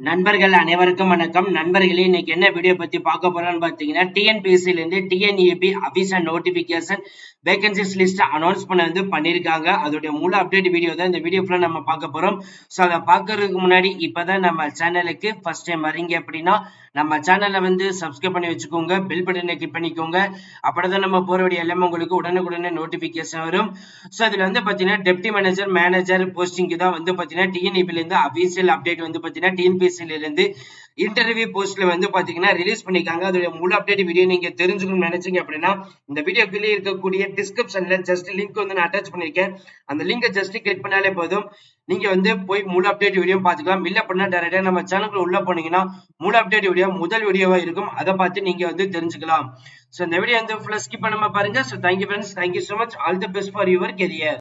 நண்பர்கள் அனைவருக்கும் வணக்கம். நண்பர்களே இன்னைக்கு என்ன வீடியோ பத்தி பார்க்க போறோம்னு பாத்தீங்கன்னா டிஎன்பிஎஸ்சி ல இருந்து டிஎன்இபி அபிஷன் நோட்டிபிகேஷன் வேகன்சிஸ் லிஸ்ட் அனௌன்ஸ் பண்ண வந்து பண்ணிருக்காங்க. அதோட முழு அப்டேட் வீடியோ தான் இந்த வீடியோ ஃபுல்லா நம்ம பார்க்க போறோம். ஸோ அதை பார்க்கறதுக்கு முன்னாடி இப்பதான் நம்ம சேனலுக்கு ஃபர்ஸ்ட் டைம் வரீங்க அப்படின்னா நம்ம சேனலை வந்து சப்ஸ்கிரைப் பண்ணி வச்சுக்கோங்க. பெல் பட்டனை கிளிக் பண்ணிக்கோங்க. அப்படிதான் நம்ம போற வேண்டிய எல்லாமே உங்களுக்கு உடனுக்குடனே நோட்டிபிகேஷன் வரும். ஸோ அதுல வந்து பாத்தீங்கன்னா டெப்டி மேனேஜர் மேனேஜர் போஸ்டிங்க்கு தான் வந்து பாத்தீங்கன்னா டிஎன்இபில இருந்து அபிஷியல் அப்டேட் வந்து பாத்தீங்கன்னா டிஎன்பி இருந்து இன்டர்வியூ போஸ்ட்ல வந்து பாத்தீங்கன்னா ரிலீஸ் பண்ணிருக்காங்க. அதோட முழு அப்டேட் வீடியோ நீங்க தெரிஞ்சுக்கணும்னு நினைச்சீங்க அப்படின்னா இந்த வீடியோ கீழே இருக்கக்கூடிய டிஸ்கிரிப்ஷன்ல ஜஸ்ட் லிங்க் வந்து நான் அட்டாச் பண்ணிருக்கேன். அந்த லிங்கை ஜஸ்ட் கிளிக் பண்ணாலே போதும். நீங்க வந்து போய் முழு அப்டேட் வீடியோ பாத்துக்கலாம் இல்ல அப்படின்னா டேரக்டா நம்ம சேனலுக்கு உள்ள போனீங்கன்னா முழு அப்டேட் வீடியோ முதல் வீடியோவா இருக்கும். அதை பார்த்து நீங்க வந்து தெரிஞ்சுக்கலாம். சோ இந்த வீடியோ வந்து ஃபுல்லா ஸ்கிப் பண்ணாம பாருங்க. So thank you friends thank you so much all the best for your career